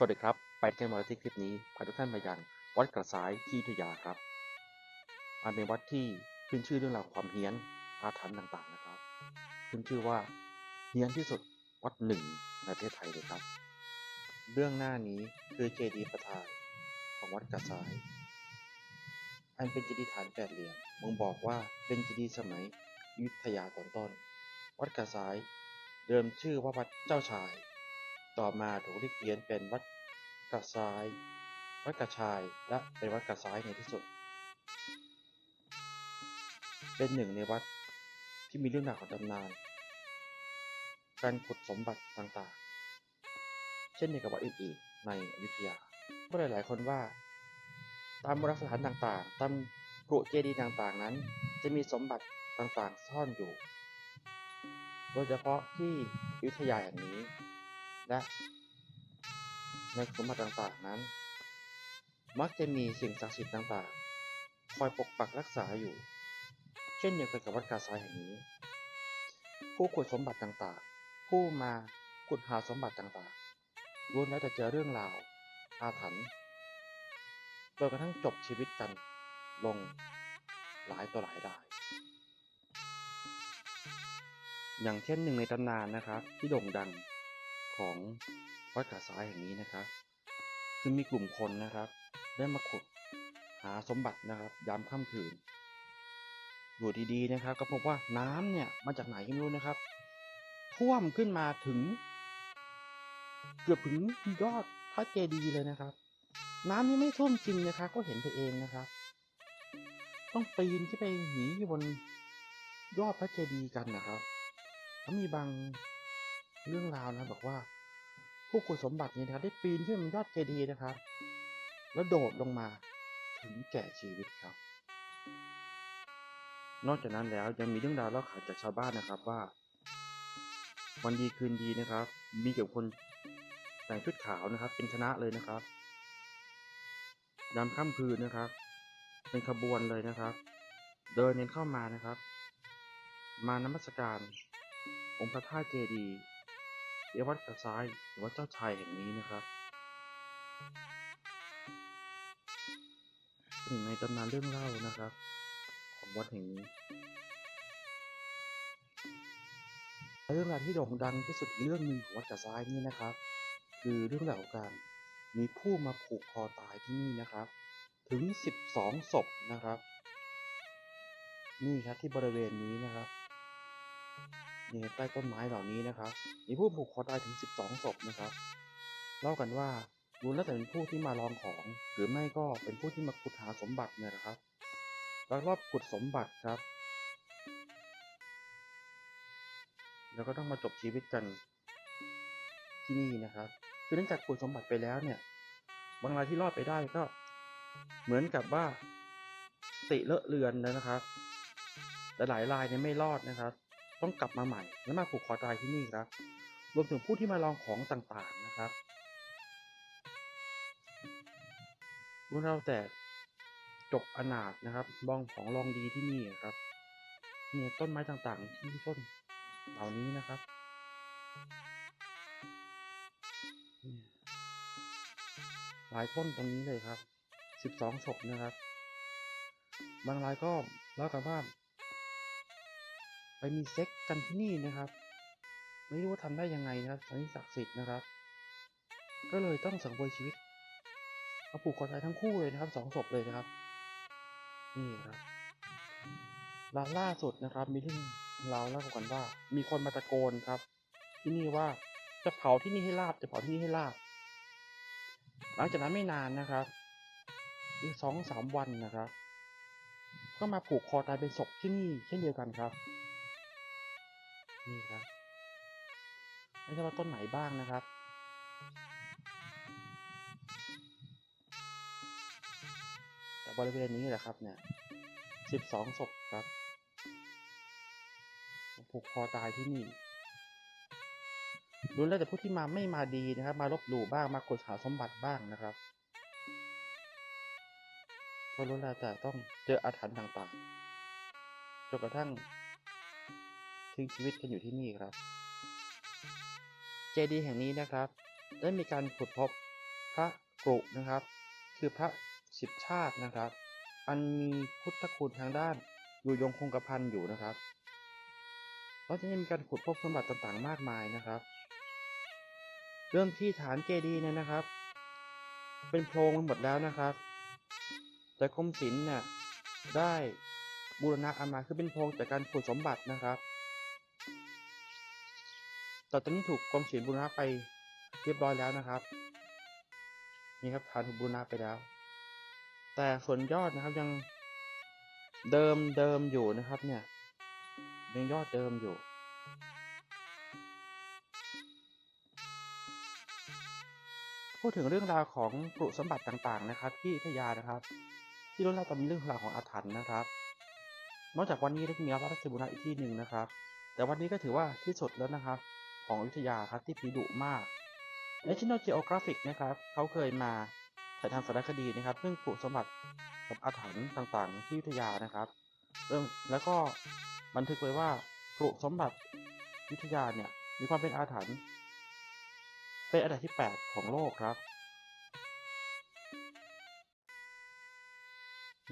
สวัสดีครับ ไปกันมาที่คลิปนี้พาทุกท่านมายังวัดกระสายที่อยุยาครับอันเป็นวัดที่ขึ้นชื่อเรื่องราวความเฮี้ยนอาถรรพ์ต่างๆนะครับ ขึ้นชื่อว่าเฮี้ยนที่สุดวัดหนึ่งในประเทศไทยเลยครับ เรื่องหน้านี้คือเจดีย์ประธานของวัดกระสาย อันเป็นเจดีย์ฐานแปดเหลี่ยมบ่งบอกว่าเป็นเจดีย์สมัยยุทธยาตอนต้น วัดกระสาย เดิมชื่อว่าวัดเจ้าชาย ต่อมาถูกเรียกเปลี่ยนเป็นวัดกระซ้าย วัดกระชาย และเป็นวัดกระซ้ายในที่สุด เป็นหนึ่งในวัดที่มีเรื่องราวของตำนาน การขุดสมบัติต่างๆ เช่นเดียวกับวัดอื่นๆ ในอยุธยาก็หลายๆ คนว่า ตามโบราณสถานต่างๆ ตามกรุเจดีย์ต่างๆ นั้น จะมีสมบัติต่างๆ ซ่อนอยู่ โดยเฉพาะที่อยุธยาแห่งนี้ และในสมบัติต่างๆนั้น มักจะมีสิ่งศักดิ์สิทธิ์ต่างๆ คอยปกปักรักษาอยู่ เช่นเดียวกันกับวัดกาซายแห่งนี้ ผู้ขุดสมบัติต่างๆ ผู้มาขุดหาสมบัติต่างๆล้วนแล้วแต่เจอเรื่องราว อาถรรพ์จนกระทั่งจบชีวิตกันลงหลายต่อหลายราย อย่างเช่นหนึ่งในตำนานนะครับที่โด่งดัง ของวัดขาซ้ายแห่งนี้นะครับคือมีกลุ่มคนนะครับ ได้มาขุดหาสมบัตินะครับ ยามค่ำคืนอยู่ดีๆนะครับ ก็พบว่าน้ำเนี่ยมาจากไหนก็ไม่รู้นะครับ ท่วมขึ้นมาถึง เกือบถึงยอดพระเจดีย์เลยนะครับ น้ำนี่ไม่ท่วมจริงนะครับ ก็เห็นไปเองนะครับ ต้องปีนขึ้นไปหนีอยู่บนยอดพระเจดีย์กันนะครับแล้วมีบาง เรื่องราวนะบอกว่า ผู้ขุดสมบัตินี้นะครับได้ปีนขึ้นบนยอดเจดีย์นะครับ แล้วโดดลงมาถึงแก่ชีวิตครับ นอกจากนั้นแล้วยังมีเรื่องราวเล่าขานจากชาวบ้านนะครับว่า วันดีคืนดีนะครับ มีเกี่ยวกับคนแต่งชุดขาวนะครับ เป็นคณะเลยนะครับยามค่ำคืนนะครับ เป็นขบวนเลยนะครับ เดินเน้นเข้ามานะครับ มานมัสการองค์พระธาตุเจดีย์ เรียกวัดกระซ้ายหรือวัดเจ้าชายแห่งนี้นะครับหนึ่งในตำนานเรื่องเล่านะครับ ของวัดแห่งนี้เรื่องราวที่โด่งดังที่สุดอีกเรื่องหนึ่งของวัดกระซ้ายนี่นะครับ คือเรื่องราวของการมีผู้มาผูกคอตายที่นี่นะครับ ถึง 12 ศพนะครับ นี่ครับที่บริเวณนี้นะครับ นี่ใต้ต้นไม้เหล่านี้นะครับ มีผู้ผูกคอตายถึง 12 ศพนะครับ เล่ากันว่าล้วนแล้วแต่เป็นผู้ที่มาลองของ หรือไม่ก็เป็นผู้ที่มาขุดหาสมบัติเนี่ยนะครับแล้วรอบขุดสมบัติครับ แล้วก็ต้องมาจบชีวิตกันที่นี่นะครับ คือเนื่องจากขุดสมบัติไปแล้วเนี่ย บางรายที่รอดไปได้ก็เหมือนกับว่าติเลอะเลือนนะครับแต่หลายรายเนี่ยไม่รอดนะครับ ต้องกลับมาใหม่และมาผูกคอตายที่นี่ครับ รวมถึงผู้ที่มาลองของต่างๆนะครับพวกเราแต่จบอนาถนะครับลองของลองดีที่นี่ครับเนี่ยต้นไม้ต่างๆ ที่ต้นเหล่านี้นะครับหลายต้นตรงนี้เลยครับสิบสองศพนะครับ บางรายก็เล่ากันว่า ไปมีเซ็กกันที่นี่นะครับ ไม่รู้ว่าทำได้ยังไงนะครับอันนี้ศักดิ์สิทธิ์นะครับ ก็เลยต้องสังเวยชีวิตเอาผูกคอตายทั้งคู่เลยนะครับสองศพเลยนะครับ นี่ครับลาล่าสุดนะครับ มีเรื่องเราวเล่ากันว่า มีคนมาตะโกนครับ ที่นี่ว่าจะเผาที่นี่ให้ลาบจะเผาที่นี่ให้ลาบ หลังจากนั้นไม่นานนะครับอีกสองสามวันนะครับ ก็มาผูกคอตายเป็นศพที่นี่เช่นเดียวกันครับ นี่ครับ ไม่ใช่ว่าต้นไหนบ้างนะครับ แต่บริเวณนี้แหละครับเนี่ยสิบสองศพครับผูกคอตายที่นี่รู้แล้วแต่ผู้ที่มาไม่มาดีนะครับ มาลบหลู่บ้างมาขุดหาสมบัติบ้างนะครับก็รู้แล้วแต่ต้องเจออาถรรพ์ต่างๆจนกระทั่ง ทิ้งชีวิตกันอยู่ที่นี่ครับ เจดีย์แห่งนี้นะครับ ได้มีการขุดพบพระกรุนะครับ คือพระสิบชาตินะครับ อันมีพุทธคุณทางด้านอยู่ยงคงกระพันอยู่นะครับแล้วจะมีการขุดพบสมบัติต่างๆ มากมายนะครับ เริ่มที่ฐานเจดีย์เนี่ยนะครับ เป็นโพรงไปหมดแล้วนะครับ แต่กรมศิลป์เนี่ยได้บูรณะเอามาคือเป็นโพรงจากการขุดสมบัตินะครับ แต่ตอนนี้ถูกกรมศิลป์บูรณะไปเรียบร้อยแล้วนะครับ นี่ครับฐานถูกบูรณะไปแล้ว แต่ส่วนยอดนะครับยังเดิมเดิมอยู่นะครับเนี่ยยังยอดเดิมอยู่พูดถึงเรื่องราวของกรุสมบัติต่างๆนะครับ ที่อยุธยานะครับ ที่ล้วนแล้วแต่มีเรื่องราวของอาถรรพ์นะครับ นอกจากวันนี้แล้วจะมีวัดราชบุรณะอีกที่หนึ่งนะครับ แต่วันนี้ก็ถือว่าที่สุดแล้วนะครับ ของอยุธยาครับที่ผีดุมาก National Geographic นะครับเขาเคยมาถ่ายทำสารคดีนะครับเรื่องกรุสมบัติกับอาถรรพ์ต่างๆ ที่อยุธยานะครับ เรื่องแล้วก็บันทึกไว้ว่ากรุสมบัติอยุธยาเนี่ยมีความเป็นอาถรรพ์เป็นอันดับที่ 8 ของโลกครับ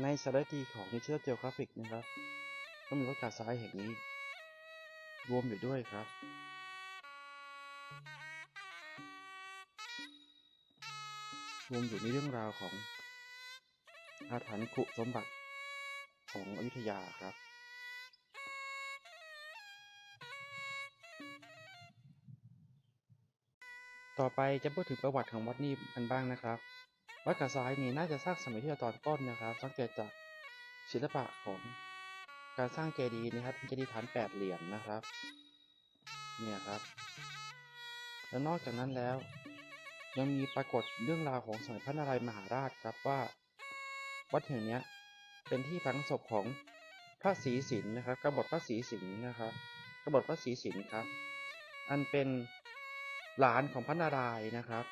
ในสารคดีของ National Geographic นะครับก็มีวัดกาซ้ายแห่งนี้ รวมอยู่ด้วยครับ รวมอยู่ในเรื่องราวของอาถรรพ์ขุสมบัติของอยุธยาครับ ต่อไปจะพูดถึงประวัติของวัดนี้กันบ้างนะครับ วัดกาซ้ายนี่น่าจะสร้างสมัยที่ตอนต้นนะครับ สังเกตจากศิลปะของการสร้างเจดีย์นะครับเป็นเจดีย์ฐานแปดเหลี่ยมนะครับ เนี่ยครับ แล้วนอกจากนั้นแล้ว ยังมีปรากฏเรื่องราวของสมัยพระนารายณ์มหาราชครับว่า วัดแห่งนี้เป็นที่ฝังศพของพระศรีสินนะครับกบฏพระศรีสินนะครับกบฏพระศรีสินครับ อันเป็นหลานของพระนารายณ์นะครับ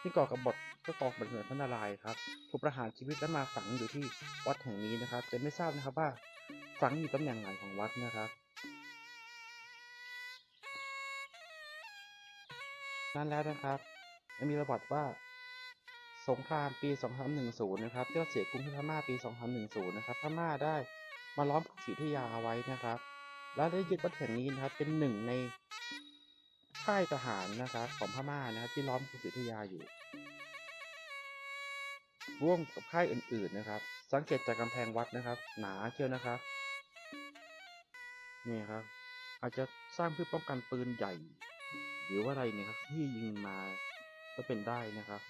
ที่ก่อกบฏก็ก่อกบฏเหมือนพระนารายณ์ครับถูกประหารชีวิตและมาฝังอยู่ที่วัดแห่งนี้นะครับแต่ไม่ทราบนะครับว่าฝังอยู่ตำแหน่งไหนของวัดนะครับ นั้นแล้วนะครับมีระวัติว่าสงครามปี2310 นะครับที่ว่าเสียกรุงที่พม่าปี2310 นะครับพม่าได้มาล้อมกรุงศรีอยุธยาเอาไว้นะครับ แล้วได้ยึดวัดแห่งนี้นะครับเป็นหนึ่งในค่ายทหารนะครับของพม่านะครับที่ล้อมกรุงศรีอยุธยาอยู่ ร่วมกับค่ายอื่นๆนะครับ สังเกตจากกำแพงวัดนะครับ หนาเชียวนะครับนี่ครับ อาจจะสร้างเพื่อป้องกันปืนใหญ่ หรือว่าอะไรเนี่ยครับที่ยิงมาก็เป็นได้นะครับ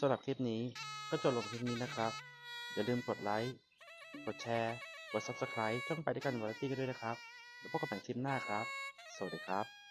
สำหรับคลิปนี้ก็จบลงคลิปนี้นะครับ อย่าลืมกดไลค์ กดแชร์ กด Subscribe ช่องไปด้วยกันวาไรตี้กันด้วยนะครับ แล้วพบกันใหม่คลิปหน้าครับ สวัสดีครับ